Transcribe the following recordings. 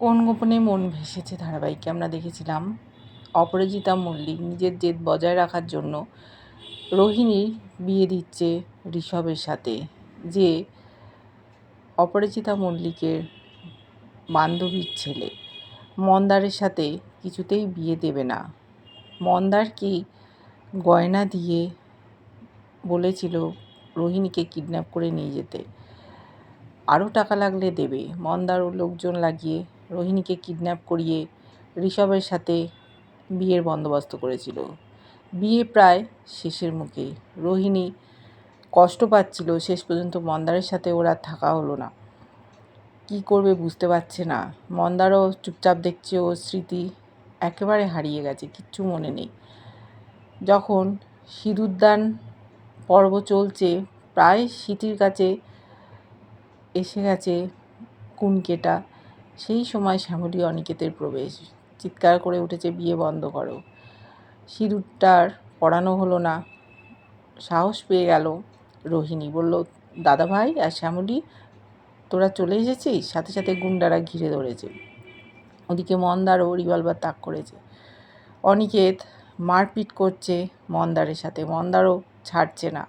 কোন গোপনে মন ভেসেছে ধারাবাহিকে? আমরা দেখেছিলাম অপরাজিতা মল্লিক নিজের জেদ বজায় রাখার জন্য রোহিণীর বিয়ে দিচ্ছে ঋষভের সাথে, যে অপরাজিতা মল্লিকের বান্ধবীর ছেলে। মন্দারের সাথে কিছুতেই বিয়ে দেবে না। মন্দার কি গয়না দিয়ে বলেছিল রোহিণীকে কিডন্যাপ করে নিয়ে যেতে। আরও টাকা লাগলে দেবে। মন্দার ও লোকজন লাগিয়ে রোহিণীকে কিডন্যাপ করিয়ে ঋষভের সাথে বিয়ের বন্দোবস্ত করেছিল। বিয়ে প্রায় শেষের মুখে। রোহিণী কষ্ট পাচ্ছিল, শেষ পর্যন্ত মন্দারের সাথে ওরা থাকা হলো না। কি করবে বুঝতে পারছে না। মন্দারও চুপচাপ দেখছে ও স্মৃতি একেবারে হারিয়ে গেছে, কিচ্ছু মনে নেই। যখন সিঁদুরদান পর্ব চলছে, প্রায় স্মৃতির কাছে এসে গেছে কুনকেটা। সেই সময় শ্যামলী অনিকেতের প্রবেশ। চিৎকার করে উঠেছে, বিয়ে বন্ধ করো। সিঁদুরটার পড়ানো হলো না। সাহস পেয়ে গেল রোহিণী। বলল দাদা ভাই আর শ্যামলী, তোরা চলে এসেছিস? সাথে সাথে গুন্ডারা ঘিরে ধরেছে। ওদিকে মন্দারও রিভলভার তাক করেছে। অনিকেত মারপিট করছে মন্দারের সাথে। মন্দারও ছাড়ছে না।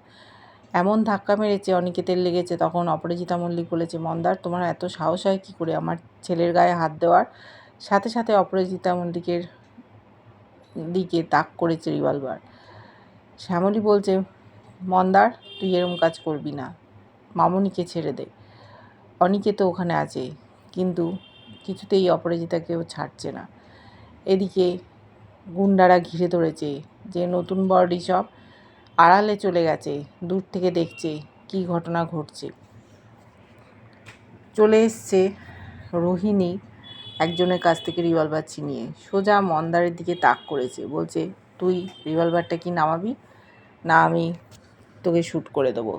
এমন ধাক্কা মেরেছে অনিকেতের লেগেছে, তখন অপরাজিতা মল্লিক বলেছে, মন্দার, তোমার এত সাহস হয় কী করে? আমার ছেলের গায়ে হাত দেওয়ার? সাথে সাথে অপরাজিতা মল্লিকের দিকে তাক করেছে রিভলভার। শ্যামলী বলছে, মন্দার, তুই এরম কাজ করবি না, মামনিকে ছেড়ে দে। অনিকে তো ওখানে আছে, কিন্তু কিছুতেই অপরাজিতাকেও ছাড়ছে না। এদিকে গুন্ডারা ঘিরে ধরেছে যে নতুন বর ঋষভ আড়ালে চলে গেছে, দূর থেকে দেখছে কি ঘটনা ঘটছে। চলে এসছে রোহিণী একজনের কাছ থেকে রিভলভার ছিনিয়ে। সোজা মন্দারের দিকে তাক করেছে, বলছে, তুই রিভলভারটা কি নামাবি? না, আমি তোকে শ্যুট করে দেবো।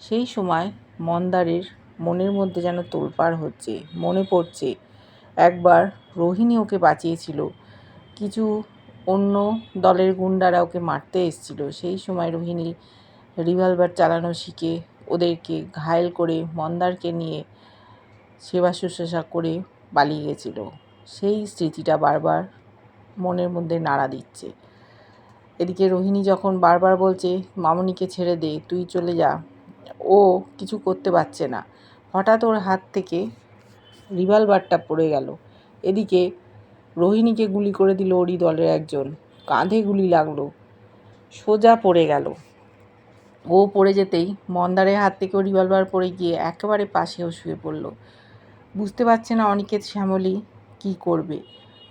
সেই সময় মন্দারের মনের মধ্যে যেন তোলপাড় হচ্ছে, মনে পড়ছে, একবার রোহিণী ওকে বাঁচিয়েছিল। কিছু অন্য দলের গুন্ডারা ওকে মারতে এসেছিল। সেই সময় রোহিণী রিভলভার চালানো শিখে ওদেরকে ঘায়েল করে মন্দারকে নিয়ে সেবা শুশ্রূষা করে পালিয়ে গেছিল। সেই স্মৃতিটা বারবার মনের মধ্যে নাড়া দিচ্ছে। এদিকে রোহিণী যখন বারবার বলছে, মামনিকে ছেড়ে দে, তুই চলে যা। ও কিছু করতে পারছে না। হঠাৎ ওর হাত থেকে রিভলভারটা পড়ে গেল। এদিকে রোহিণীকে গুলি করে দিল ওরই দলের একজন। কাঁধে গুলি লাগল। সোজা পড়ে গেল। ও পড়ে যেতেই মন্দারের হাত থেকেও রিভলভার পড়ে গিয়ে একেবারে পাশেও শুয়ে পড়ল। বুঝতে পারছে না অনিকেত শ্যামলী কি করবে।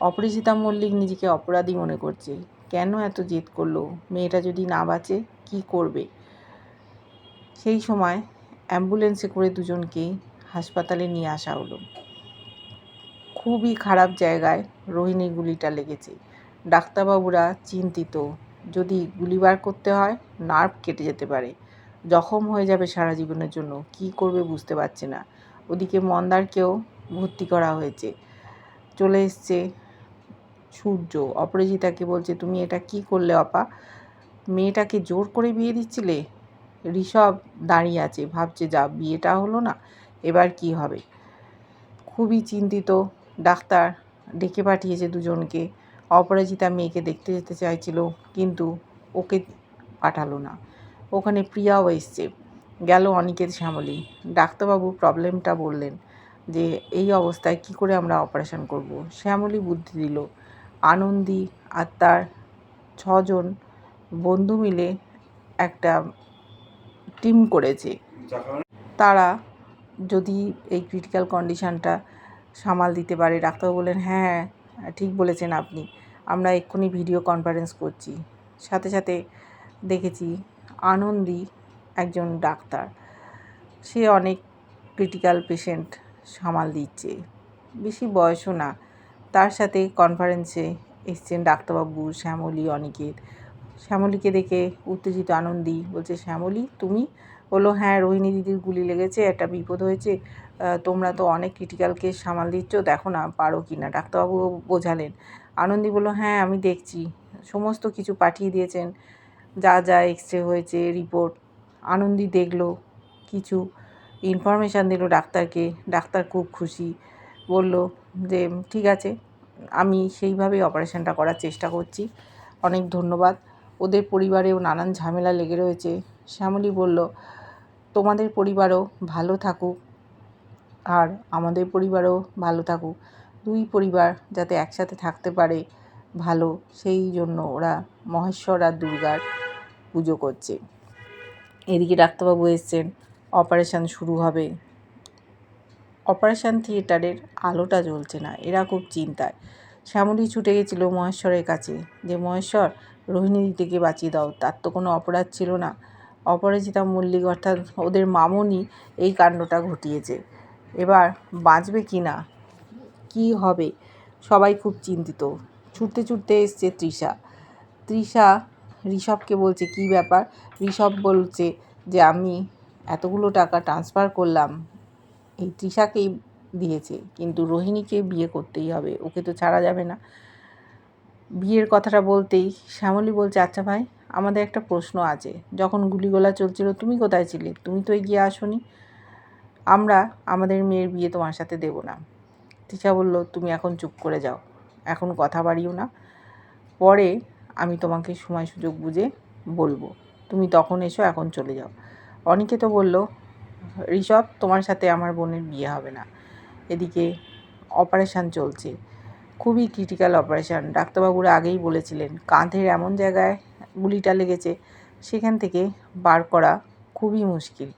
অপরিচিতা মল্লিক নিজেকে অপরাধী মনে করছে। কেন এত জেদ করল? মেয়েটা যদি না বাঁচে, কি করবে? সেই সময় অ্যাম্বুলেন্সে করে দুজনকেই হাসপাতালে নিয়ে আসা হলো। খুবই খারাপ জায়গায় রোহিণীর গুলিটা লেগেছে। ডাক্তারবাবুরা চিন্তিত, যদি গুলি বার করতে হয়, নার্ভ কেটে যেতে পারে। জখম হয়ে যাবে সারা জীবনের জন্য, কি করবে বুঝতে পারছে না। ওদিকে মন্দারকেও ভর্তি করা হয়েছে। চলে এসছে সূর্য। অপরাজিতাকে বলছে, তুমি এটা কি করলে অপা? মেয়েটাকে জোর করে বিয়ে দিচ্ছিলে? ঋষভ দাঁড়িয়ে আছে, ভাবছে যা, বিয়েটা হলো না, এবার কি হবে? খুবই চিন্তিত ডাক্তার ডেকে পাঠিয়েছে দুজনকে। অপরাজিতা মেয়েকে দেখতে যেতে চাইছিল, কিন্তু ওকে পাঠালো না। ওখানে প্রিয়াও এসছে। গেল অনিকেত শ্যামলী। ডাক্তারবাবু প্রবলেমটা বললেন যে, এই অবস্থায় কি করে আমরা অপারেশন করব? শ্যামলী বুদ্ধি দিল। আনন্দী আর তার ছজন বন্ধু মিলে একটা টিম করেছে। তারা যদি এই ক্রিটিক্যাল কন্ডিশানটা সামাল দিতে পারে। ডাক্তারবাবু বললেন হ্যাঁ ঠিক বলেছেন আপনি। আমরা এক্ষুনি ভিডিও কনফারেন্স করছি। সাথে সাথে দেখেছি আনন্দী একজন ডাক্তার। সে অনেক ক্রিটিক্যাল পেশেন্ট সামাল দিচ্ছে। বেশি বয়সও না। তার সাথে কনফারেন্সে এসছেন ডাক্তারবাবু শ্যামলী অনিকেত। শ্যামলীকে দেখে উত্তেজিত আনন্দী বলছে, শ্যামলী, তুমি? বলল হ্যাঁ রোহিণী দিদির গুলি লেগেছে, একটা বিপদ হয়েছে। তোমরা তো অনেক ক্রিটিক্যাল কেস সামাল দিচ্ছ, দেখো না পারো কি না। ডাক্তারবাবু বোঝালেন। আনন্দী বলল হ্যাঁ আমি দেখছি। সমস্ত কিছু পাঠিয়ে দিয়েছেন। যা যা এক্স রে হয়েছে রিপোর্ট আনন্দী দেখল কিছু ইনফরমেশান দিল ডাক্তারকে। ডাক্তার খুব খুশি। বলল যে, ঠিক আছে, আমি সেইভাবেই অপারেশনটা করার চেষ্টা করছি। অনেক ধন্যবাদ। ওদের পরিবারেও নানান ঝামেলা লেগে রয়েছে। শ্যামলী বলল, তোমাদের পরিবারও ভালো থাকুক। আর আমাদের পরিবারও ভালো থাকুক। দুই পরিবার যাতে একসাথে থাকতে পারে ভালো, সেই জন্য ওরা মহেশ্বর আর দুর্গার পুজো করছে। এদিকে ডাক্তারবাবু এসছেন, অপারেশান শুরু হবে। অপারেশান থিয়েটারের আলোটা জ্বলছে না, এরা খুব চিন্তায়। শ্যামলী ছুটে গেছিল মহেশ্বরের কাছে, যে মহেশ্বর রোহিণী দিদিকে বাঁচিয়ে দাও, তার তো কোনো অপরাধ ছিল না। অপরাজিতা মল্লিক অর্থাৎ ওদের মামনি এই কাণ্ডটা ঘটিয়েছে। এবার বাঁচবে কি না? কী হবে? সবাই খুব চিন্তিত। ছুটতে ছুটতে এসছে তৃষা। তৃষা ঋষভকে বলছে, কি ব্যাপার? ঋষভ বলছে যে, আমি এতগুলো টাকা ট্রান্সফার করলাম। এই তৃষাকেই দিয়েছে। কিন্তু রোহিণীকে বিয়ে করতেই হবে। ওকে তো ছাড়া যাবে না। বিয়ের কথাটা বলতেই শ্যামলী বলছে আচ্ছা ভাই, আমাদের একটা প্রশ্ন আছে। যখন গুলিগোলা চলছিল, তুমি কোথায় ছিলে? তুমি তো এগিয়ে আসনি। আমরা আমাদের মেয়ের বিয়ে তোমার সাথে দেব না। তৃষা বলল, তুমি এখন চুপ করে যাও। এখন কথা বাড়িও না। পরে আমি তোমাকে সময় সুযোগ বুঝে বলব। তুমি তখন এসো, এখন চলে যাও। অনেকে তো বলল, ঋষভ, তোমার সাথে আমার বোনের বিয়ে হবে না। এদিকে অপারেশান চলছে। খুবই ক্রিটিক্যাল অপারেশান। ডাক্তারবাবুরা আগেই বলেছিলেন, কাঁধের এমন জায়গায় গুলিটা লেগেছে, সেখান থেকে বার করা খুবই মুশকিল।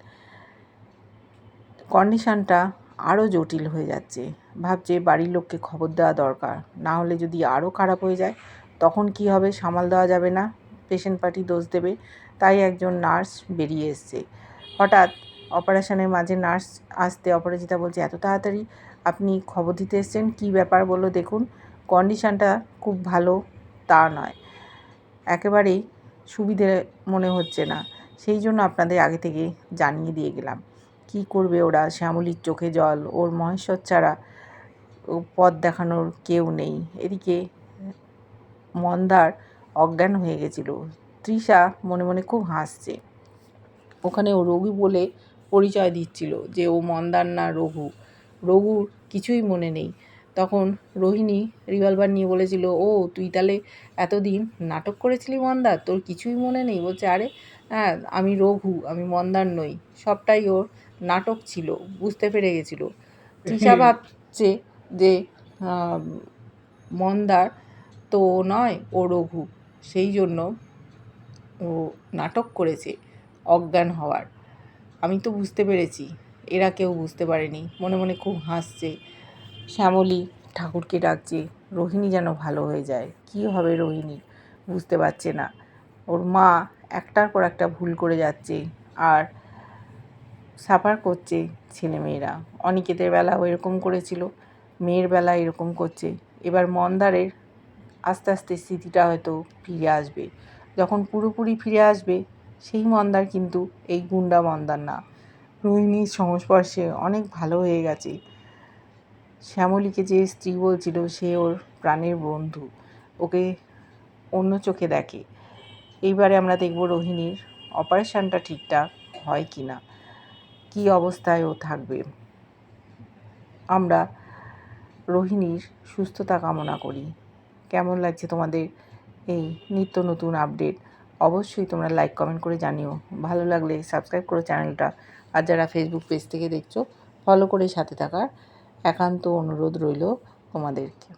কন্ডিশানটা আরও জটিল হয়ে যাচ্ছে। ভাবছে বাড়ির লোককে খবর দেওয়া দরকার। না হলে যদি আরও খারাপ হয়ে যায়, তখন কি হবে? সামাল দেওয়া যাবে না। পেশেন্ট পার্টি দোষ দেবে। তাই একজন নার্স বেরিয়ে এসছে। হঠাৎ অপারেশনের মাঝে নার্স আসতে অপরাজিতা বলছে, এত তাড়াতাড়ি আপনি খবর দিতে এসছেন? কী ব্যাপার বলল দেখুন। কন্ডিশানটা খুব ভালো তা নয়। একেবারেই সুবিধে মনে হচ্ছে না। সেই জন্য আপনাদের আগে থেকে জানিয়ে দিয়ে গেলাম। কি করবে ওরা? শ্যামলির চোখে জল, ওর মহেশ্বর ছাড়া পথ দেখানোর কেউ নেই। এদিকে মন্দার অজ্ঞান হয়ে গেছিল। তৃষা মনে মনে খুব হাসছে। ওখানে ও রঘু বলে পরিচয় দিচ্ছিল যে ও মন্দার না রঘু। রঘুর কিছুই মনে নেই। তখন রোহিণী রিভলভার নিয়ে বলেছিল, ও, তুই তাহলে এতদিন নাটক করেছিলি মন্দার? তোর কিছুই মনে নেই? বলছে, আরে হ্যাঁ আমি রঘু, আমি মন্দার নই। সবটাই ওর নাটক ছিল, বুঝতে পেরে গেছিল। তৃষা ভাবছে যে মন্দার তো নয়, ও রঘু। সেই জন্য ও নাটক করেছে, অজ্ঞান হওয়ার। আমি তো বুঝতে পেরেছি, এরা কেউ বুঝতে পারেনি। মনে মনে খুব হাসছে। শ্যামলী ঠাকুরকে ডাকছে, রোহিণী যেন ভালো হয়ে যায়। কী হবে রোহিণী? বুঝতে পারছে না। ওর মা একটার পর একটা ভুল করে যাচ্ছে, আর সাফার করছে ছেলেমেয়েরা। অনিকেতের বেলাও এরকম করেছিল, মেয়ের বেলা এরকম করছে। এবার মন্দারের আস্তে আস্তে স্মৃতিটা হয়তো ফিরে আসবে। যখন পুরোপুরি ফিরে আসবে, সেই মন্দার কিন্তু এই গুন্ডা মন্দার না। রোহিণীর সংস্পর্শে অনেক ভালো হয়ে গেছে। শ্যামলীকে যে স্ত্রী বলছিল, সে ওর প্রাণের বন্ধু। ওকে অন্য চোখে দেখে। এইবারে আমরা দেখব রোহিণীর অপারেশানটা ঠিকঠাক হয় কি না কী অবস্থায় ও থাকবে। আমরা রোহিণীর সুস্থতা কামনা করি। কেমন লাগছে তোমাদের এই নিত্য নতুন আপডেট? অবশ্যই তোমরা লাইক কমেন্ট করে জানিও। ভালো লাগলে সাবস্ক্রাইব করো চ্যানেলটা আর যারা ফেসবুক পেজ থেকে দেখছ ফলো করে সাথে থাকার একান্ত অনুরোধ রইল তোমাদেরকে।